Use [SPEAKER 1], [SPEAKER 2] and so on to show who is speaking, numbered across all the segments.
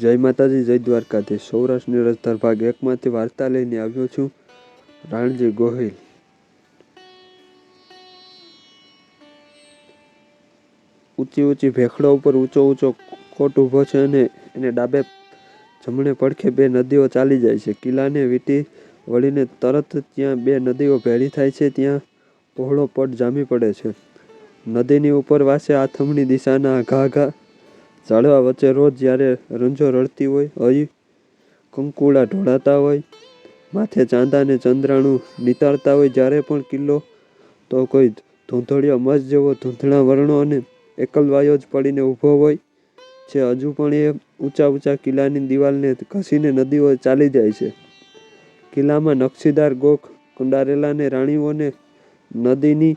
[SPEAKER 1] જય માતાજી, જય દ્વારકાથી સૌરાષ્ટ્રની રસધાર ભાગ એકમાંથી વાર્તા લઈને આવ્યો છું, રાણજી ગોહિલ. ઊંચી ઊંચી ભેખડો ઉપર ઊંચો ઊંચો કોટ ઊભો છે અને એને ડાબે જમણે પડખે બે નદીઓ ચાલી જાય છે. કિલ્લાને વીંટી વળીને તરત ત્યાં બે નદીઓ ભેળી થાય છે. ત્યાં પહોળો પટ જામી પડે છે. નદીની ઉપર વાસે આથમણી દિશાના ઘા ઘા ઝાડવા વચ્ચે રોજ જ્યારે રંજો રડતી હોય અહીં કંકુડા ઢોળાતા હોય, માથે ચાંદાને ચંદ્રાણું નિતારતા હોય, જ્યારે પણ કિલ્લો તો કોઈ ધૂંધળિયો મસ જેવો ધૂંધળા વર્ણો અને એકલવાયો જ પડીને ઊભો હોય છે હજુ પણ એ ઊંચા ઊંચા કિલ્લાની દિવાલને ઘસીને નદીઓ ચાલી જાય છે. કિલ્લામાં નકશીદાર ગોખ કંડારેલાને રાણીઓને નદીની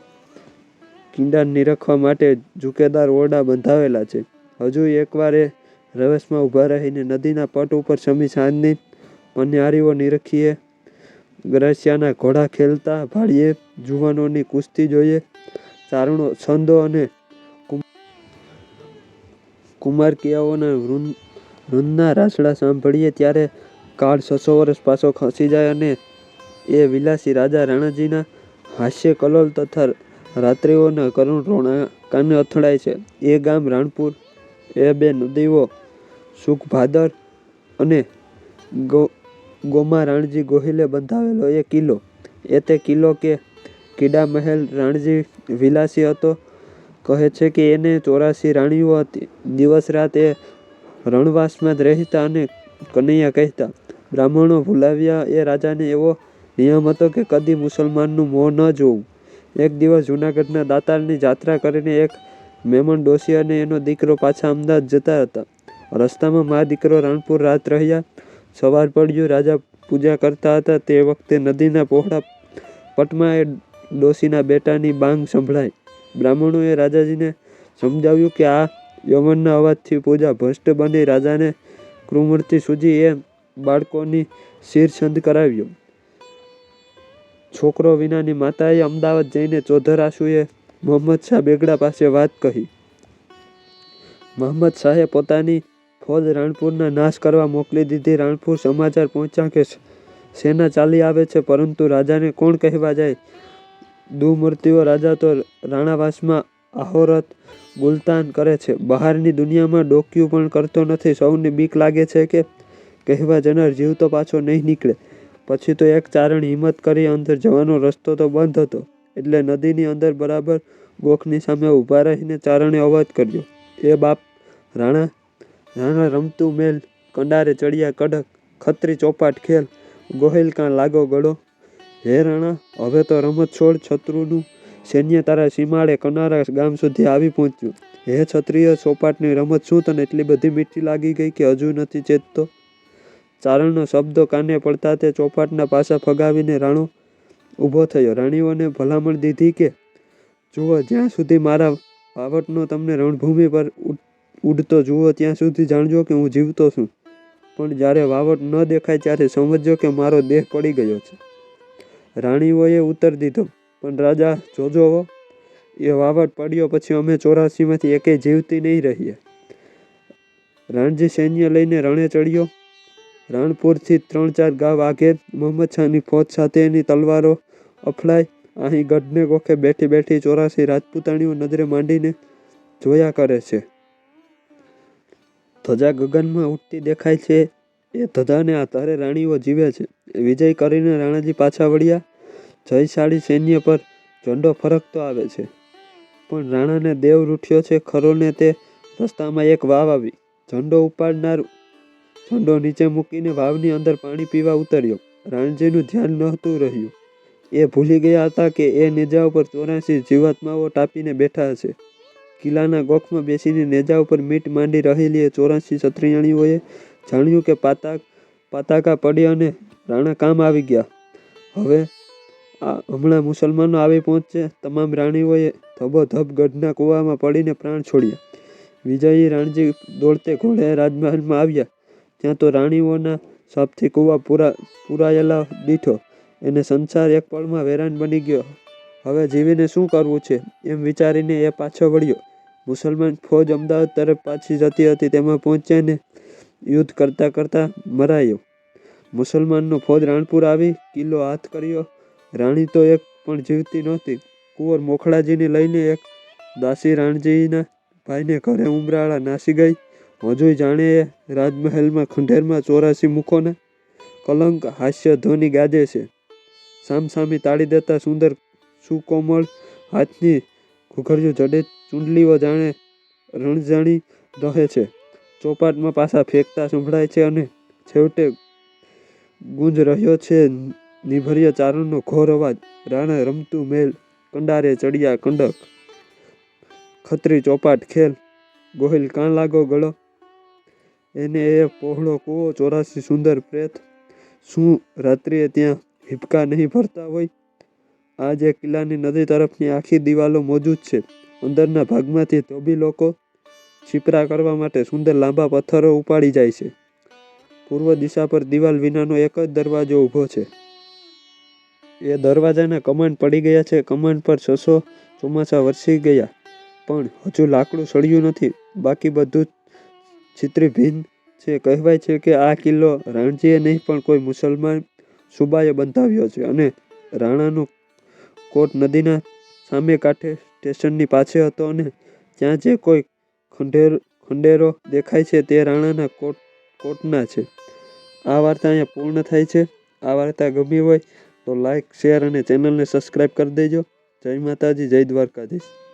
[SPEAKER 1] કિંડા નિરખવા માટે ઝુકેદાર ઓરડા બંધાવેલા છે. હજુ એકવાર એ રવેશમાં ઊભા રહીને નદીના પટ ઉપર સમી સાંજની પન્યારીઓ નિરખીએ. ગ્રસિયાના ઘોડા ખેલતા ભાળીએ જુવાનોની કુસ્તી જોઈએ. ચારણો, છંદો અને કુમારકિયાઓના વૃંદ વૃંદના રાસડા સાંભળીએ ત્યારે કાળ છસો વર્ષ પાછો ખસી જાય અને એ વિલાસી રાજા રાણાજીના હાસ્ય કલોલ તથા રાત્રિઓના કરુણ રોણા કાને અથડાય છે. એ ગામ રાણપુર એ બે નદીઓ સુખભાદર અને ગોમા રાણજી ગોહિલે બંધાવેલો એ કિલ્લો. એ તે કિલ્લો કે કીડા મહેલ રાણજી વિલાસી હતો. કહે છે કે એને ચોરાસી રાણીઓ હતી. દિવસ રાત એ રણવાસમાં જ રહેતા અને કનૈયા કહેતા, બ્રાહ્મણો ભૂલાવ્યા એ રાજાને એવો નિયમ હતો કે કદી મુસલમાનનું મોં ન જોવું. એક દિવસ જૂનાગઢના દાતારની જાત્રા કરીને એક મેમણ ડોશી અને એનો દીકરો પાછા અમદાવાદ જતા હતા. રસ્તામાં મા દીકરો રાણપુર રાત રહ્યા. સવાર પડ્યું, રાજા પૂજા કરતા હતા. તે વખતે નદીના પહોળા પટમાં એ ડોશીના બેટાની બાંગ સંભળાય બ્રાહ્મણોએ રાજાજીને સમજાવ્યું કે આ યમનના અવાજથી પૂજા ભ્રષ્ટ બની. રાજાને કૃમૂર્તિ સૂજી એ બાળકોની શિરછંદ કરાવ્યો. છોકરો વિનાની માતાએ અમદાવાદ જઈને ચોધર આશુએ મોહમ્મદ શાહ બેગડા પાસે વાત કહી. મોહમ્મદ શાહે પોતાની ફોજ રાણપુરના નાશ કરવા મોકલી દીધી. રાણપુર સમાચાર પહોંચ્યા કે સેના ચાલી આવે છે, પરંતુ રાજાને કોણ કહેવા જાય? દુમૂર્તિઓ રાજા તો રાણાવાસમાં આહોરત, ગુલતાન કરે છે. બહારની દુનિયામાં ડોક્યું પણ કરતો નથી. સૌને બીક લાગે છે કે કહેવા જનાર જીવ તો પાછો નહીં નીકળે. પછી તો એક ચારણ હિંમત કરી, અંદર જવાનો રસ્તો તો બંધ હતો. એટલે નદીની અંદર બરાબર ગોખની સામે ઊભા રહીને ચારણે અવાજ કર્યો એ બાપ, રાણા રાણા રમતું મેલ, કંડારે ચડિયા કડક, ખત્રી ચોપાટ ખેલ, ગોહિલ કાં લાગો ગળો? હે રાણા, હવે તો રમત છોડ છત્રુનું સૈન્ય તારા સીમાડે કનારા ગામ સુધી આવી પહોંચ્યું. હે ક્ષત્રિય, ચોપાટની રમત શું તને એટલી બધી મીઠી લાગી ગઈ કે હજુ નથી ચેતતો? ચારણનો શબ્દો કાને પડતા તે ચોપાટના પાસા ફગાવીને, રાણો ઊભો થયો. રાણીઓને ભલામણ દીધી કે, જુઓ, જ્યાં સુધી મારા વાવટનો તમને રણભૂમિ પર ઉડતો જુઓ, ત્યાં સુધી જાણજો કે હું જીવતો છું. પણ જ્યારે વાવટ ન દેખાય ત્યારે સમજજો કે મારો દેહ પડી ગયો છે. રાણીઓએ ઉત્તર દીધો, પણ રાજા, જોજો એ વાવટ પડ્યો પછી અમે ચોરાસીમાંથી એકેય જીવતી નહીં રહીએ. રાણજી સૈન્ય લઈને રણે ચડ્યો. રાણપુરથી ત્રણ ચાર ગાવ આગે મોહમ્મદ શાહની ફોજ સાથે એની તલવારો અફળાય. અહીં ગઢને કોખે બેઠી બેઠી ચોરાસી રાજપૂતાણીઓ નજરે માંડીને જોયા કરે છે. ધજા ગગનમાં ઉઠતી દેખાય છે. એ ધજાને આધારે રાણીઓ જીવે છે. વિજય કરીને રાણાજી પાછા વળ્યા. જયશાળી સૈન્ય પર ઝંડો ફરકતો આવે છે. પણ રાણાને દેવ રૂઠ્યો છે ખરોને તે રસ્તામાં એક વાવ આવી. ઝંડો ઉપાડનાર. ઝંડો નીચે મૂકીને વાવની અંદર પાણી પીવા ઉતર્યો. રાણજીનું ધ્યાન નહોતું રહ્યું. એ ભૂલી ગયા હતા કે એ નેજા ઉપર ચોરાસી જીવાત્માઓ ટાપીને બેઠા હશે કિલ્લાના ગોખમાં બેસીને નેજા ઉપર મીટ માંડી રહેલી એ ચોરાસી છત્રિયાણીઓએ જાણ્યું કે પાતા, પાતાકા પડી અને રાણા કામ આવી ગયા. હવે આ હમણાં મુસલમાનો આવી પહોંચશે તમામ રાણીઓએ ધબોધબ ગઢના કૂવામાં પડીને પ્રાણ છોડ્યા. વિજયી રાણજી દોડતે ઘોડે રાજમહેલમાં આવ્યા. ત્યાં તો રાણીઓના સાપથી કૂવા પૂરા, પૂરાયેલા દીઠો એને સંસાર એક પળમાં વેરાન બની ગયો. હવે જીવીને શું કરવું છે? એમ વિચારીને એ પાછો વળ્યો. મુસલમાન ફોજ અમદાવાદ તરફ પાછી જતી હતી, તેમાં પહોંચ્યાને યુદ્ધ કરતાં કરતાં મરાયો. મુસલમાનનો ફોજ રાણપુર આવી, કિલ્લો હાથ કર્યો. રાણી તો એક પણ જીવતી નહોતી. કુંવર મોખડાજીને લઈને એક દાસી રાણજીના ભાઈને ઘરે ઉમરાળા નાસી ગઈ. હજુય જાણે એ રાજમહેલમાં ખંડેરમાં ચોરાસી મુખોના કલંક હાસ્ય ધ્વનિ ગાજે છે. સામસામી તાળી દેતા સુંદર સુકોમળ હાથની ઘૂઘર્યું જડે ચૂંડલીઓ જાણે રણજાણી રહે છે. ચોપાટમાં પાછા ફેંકતા સંભળાય છે અને છેવટે ગુંજ રહ્યો છે. નિભર્ય ચારણનો ઘોર અવાજ. રાણા રમતું મેલ, કંડારે ચડિયા, કંડક, ખત્રી, ચોપાટ, ખેલ, ગોહિલ કાં લાગો, ગળો. એને એ પહોળો કૂવો, ચોરાસી સુંદર પ્રેત. શું રાત્રિએ ત્યાં હિપકા નહીં ભરતા હોય. આ જે કિલ્લાની નદી તરફની આખી દિવાલો મોજૂદ છે. અંદરના ભાગમાંથી ધોબી લોકો છીપરા કરવા માટે સુંદર લાંબા પથ્થરો ઉપાડી જાય છે. પૂર્વ દિશા પર દિવાલ વિનાનો એક જ દરવાજો ઊભો છે. એ દરવાજાના કમાન્ડ પડી ગયા છે. કમાન્ડ પર છસો ચોમાસા વરસી ગયા. પણ હજુ લાકડું સળિયું નથી. બાકી બધું છિત્રી ભીન છે. કહેવાય છે કે આ કિલ્લો રાણજીએ નહીં પણ કોઈ મુસલમાન સુબાએ બંધાવ્યો છે અને રાણાનો કોટ નદીના સામે કાંઠે સ્ટેશનની પાછે હતો અને ત્યાં જે કોઈ ખંડેર, ખંડેરો દેખાય છે તે રાણાના કોટ, કોટના છે. આ વાર્તા અહીંયા પૂર્ણ થાય છે. આ વાર્તા ગમી હોય તો લાઈક શેર અને ચેનલને સબસ્ક્રાઈબ કરી દેજો. જય માતાજી, જય દ્વારકાધીશ.